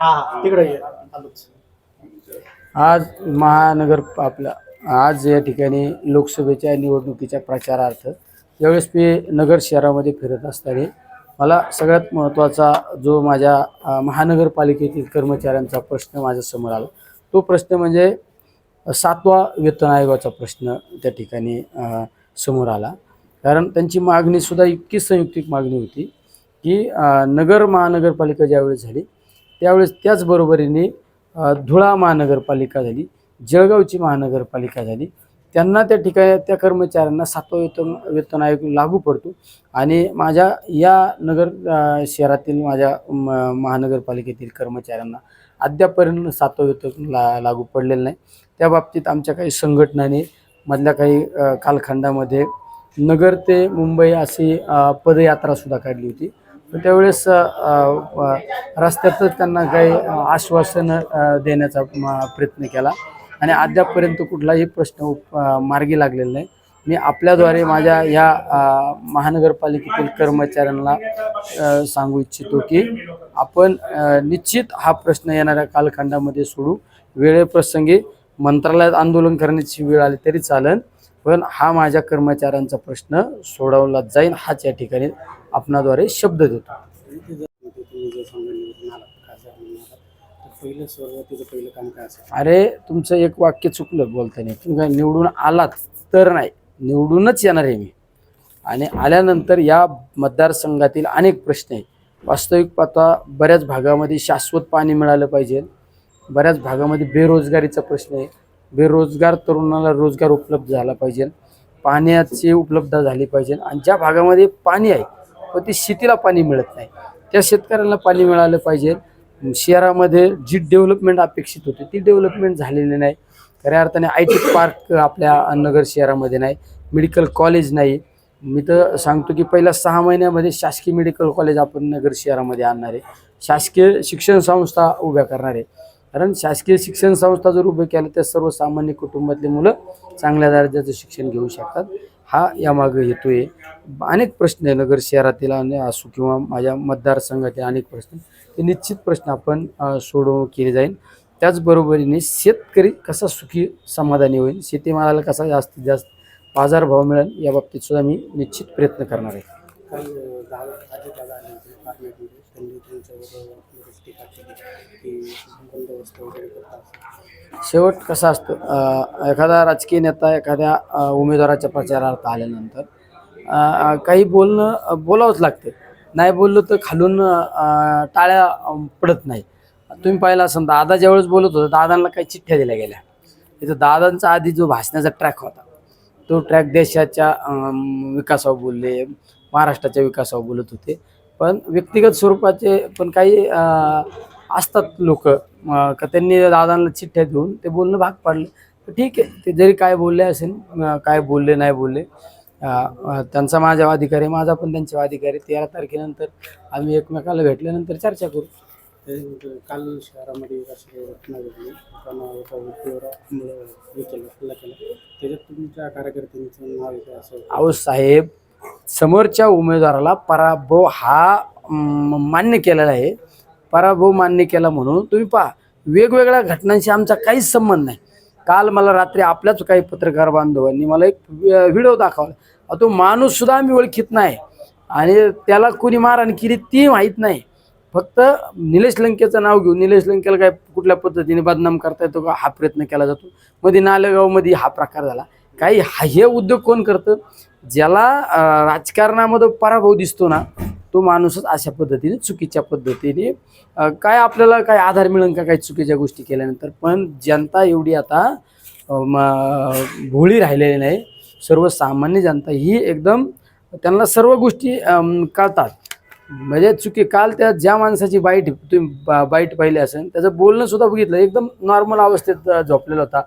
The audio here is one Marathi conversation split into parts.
हा तिकडे आज महानगर आपला आज या ठिकाणी लोकसभेच्या निवडणुकीच्या प्रचारार्थ ज्यावेळेस मी नगर शहरामध्ये फिरत असताना मला सगळ्यात महत्त्वाचा जो माझ्या महानगरपालिकेतील कर्मचाऱ्यांचा प्रश्न माझ्यासमोर आला. तो प्रश्न म्हणजे सातवा वेतन आयोगाचा प्रश्न त्या ठिकाणी समोर आला. कारण त्यांची मागणीसुद्धा इतकी संयुक्तिक मागणी होती की नगर महानगरपालिका ज्यावेळेस झाली त्यावेळेस त्याचबरोबरीने धुळा महानगरपालिका झाली जळगावची महानगरपालिका झाली. त्यांना त्या ठिकाणी त्या कर्मचाऱ्यांना सातवा वेतन वेतन आयोग लागू पडतो. आणि माझ्या या नगर शहरातील माझ्या म महानगरपालिकेतील कर्मचाऱ्यांना अद्यापर्यंत सातवा वेतन ला लागू पडलेलं नाही. त्या बाबतीत आमच्या काही संघटनाने मधल्या काही कालखंडामध्ये नगर ते मुंबई अशी पदयात्रासुद्धा काढली होती. त्यावेळेस रस्त्यातच त्यांना काही आश्वासनं देण्याचा प्रयत्न केला. आणि अद्यापपर्यंत कुठलाही प्रश्न उप- मार्गी लागलेला नाही. मी आपल्याद्वारे माझ्या या महानगरपालिकेतील कर्मचाऱ्यांना सांगू इच्छितो की आपण निश्चित हा प्रश्न येणाऱ्या कालखंडामध्ये सोडू. वेळेप्रसंगी मंत्रालयात आंदोलन करण्याची वेळ आली तरी चालेल. पण हा माझ्या कर्मचाऱ्यांचा प्रश्न सोडवला जाईल हाच या ठिकाणी आपणाद्वारे शब्द देतो. पहिलं सुरुवातीचं पहिलं काम काय असेल अरे तुमचं एक वाक्य चुकलं बोलताना. तुम्ही काय निवडून आलात तर नाही निवडूनच येणार आहे मी. आणि आल्यानंतर या मतदारसंघातील अनेक प्रश्न आहेत. वास्तविक पाहता बऱ्याच भागामध्ये शाश्वत पाणी मिळालं पाहिजे. बऱ्याच भागामध्ये बेरोजगारीचा प्रश्न आहे. बेरोजगार तरुणाला रोजगार उपलब्ध झाला पाहिजे. पाण्याची उपलब्धता झाली पाहिजे. आणि ज्या भागामध्ये पाणी आहे पण ती शेतीला पाणी मिळत नाही. त्या शेतकऱ्यांना पाणी मिळालं पाहिजे. शहरामध्ये जी डेव्हलपमेंट अपेक्षित होती ती डेव्हलपमेंट झालेली नाही. खऱ्या अर्थाने आय टी पार्क आपल्या नगर शहरामध्ये नाही. मेडिकल कॉलेज नाही. मी तर सांगतो की पहिल्या सहा महिन्यामध्ये शासकीय मेडिकल कॉलेज आपण नगर शहरामध्ये आणणार आहे. शासकीय शिक्षण संस्था उभ्या करणार आहे. कारण शासकीय शिक्षण संस्था जर उभे केल्या तर सर्वसामान्य कुटुंबातली मुलं चांगल्या दर्जाचं शिक्षण घेऊ शकतात. हा यामागं हेतू आहे अनेक प्रश्न आहे नगर शहरातील आणि असो किंवा माझ्या मतदारसंघातील अनेक प्रश्न ते निश्चित प्रश्न आपण सोडव केले जाईल. त्याचबरोबरीने शेतकरी कसा सुखी समाधानी होईल शेतीमालाला कसा जास्तीत जास्त बाजारभाव मिळेल या बाबतीत सुद्धा मी निश्चित प्रयत्न करणार आहे. शेवट कसा असतो एखादा राजकीय नेता एखाद्या उमेदवाराच्या प्रचारार्थ आल्यानंतर काही बोलणं बोलावंच लागते. नाही बोललं तर खालून टाळ्या पडत नाही. तुम्ही पाहिलं असं दादा ज्यावेळेस बोलत होता दादांना काही चिठ्ठ्या दिल्या गेल्या. तिथं दादांचा आधी जो भाषणाचा ट्रॅक होता तो ट्रॅक देशाच्या विकासावर बोलले महाराष्ट्राच्या विकासावर बोलत होते. पण व्यक्तिगत स्वरूपाचे पण काही असतात लोक. का त्यांनी दादांना चिठ्ठ्या देऊन ते बोलणं भाग पाडलं. तर ठीक आहे ते जरी काय बोलले असेल काय बोलले नाही बोलले त्यांचा माझ्यावर अधिकार आहे माझा पण त्यांच्यावर अधिकार. आहे तेरा तारखेनंतर आम्ही एकमेकाला भेटल्यानंतर चर्चा करू. काल शहरामध्ये एक अशी घटना घडली. एका एका व्यक्तीवर हमला केलं हल्ला केला. त्याच्यात तुमच्या कार्यकर्त्यांचं नाव येतं असं? अहो साहेब समोरच्या उमेदवाराला पराभव हा मान्य केलेला आहे. पराभव मान्य केला म्हणून तुम्ही पहा वेगवेगळ्या घटनांशी आमचा काहीच संबंध नाही. काल मला रात्री आपल्याच काही पत्रकार बांधवांनी मला एक व्हिडिओ दाखवला. तो माणूस सुद्धा आम्ही ओळखीत नाही. आणि त्याला कोणी मारहाण केली ती माहीत नाही. फक्त निलेश लंकेचं नाव घेऊन निलेश लंकेला काय कुठल्या पद्धतीने बदनाम करता येतो का हा प्रयत्न केला जातो. मध्ये नालेगावमध्ये हा प्रकार झाला. काही हा- हे उद्योग कोण करतं? ज्याला राजकारणामध्ये पराभव दिसतो ना तो माणूसच अशा पद्धतीने चुकीच्या पद्धतीने काय आपल्याला काय आधार मिळेल का काही चुकीच्या गोष्टी केल्यानंतर? पण जनता एवढी आता भोळी राहिलेली नाही. सर्वसामान्य जनता ही एकदम त्यांना सर्व गोष्टी कळतात. म्हणजे चुकी काल त्या ज्या माणसाची बाईट तुम्ही बा- बाईट पाहिली असेल त्याचं बोलणं सुद्धा बघितलं. एकदम नॉर्मल अवस्थेत झोपलेला होता.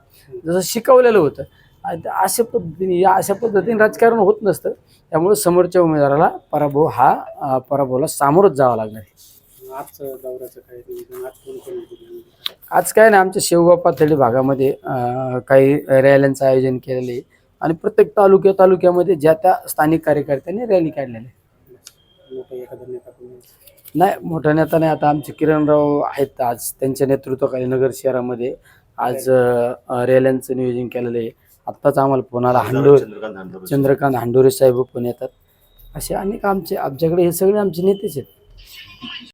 जसं शिकवलेलं होतं. अशा पद्धतीने या अशा पद्धतीने राजकारण होत नसतं. त्यामुळे समोरच्या उमेदवाराला पराभव हा पराभवाला सामोरच जावं लागणार आहे. आज काय ना आमच्या शेवगाव पाथर्डी भागामध्ये काही रॅल्यांचं आयोजन केलेलं आहे. आणि प्रत्येक तालुक्या तालुक्यामध्ये ज्या त्या स्थानिक कार्यकर्त्यांनी रॅली काढलेल्या नाही मोठ्या नेता नाही. आता आमचे किरणराव आहेत आज. त्यांच्या नेतृत्वाखाली नगर शहरामध्ये आज रॅल्यांचं नियोजन केलेलं आहे. आत्ताच आम्हाला चंद्रकांत हांडोरे. चंद्रकांत हांडोरे साहेब पण येतात असे अनेक आमचे आमच्याकडे हे सगळे आमचे नेतेच आहेत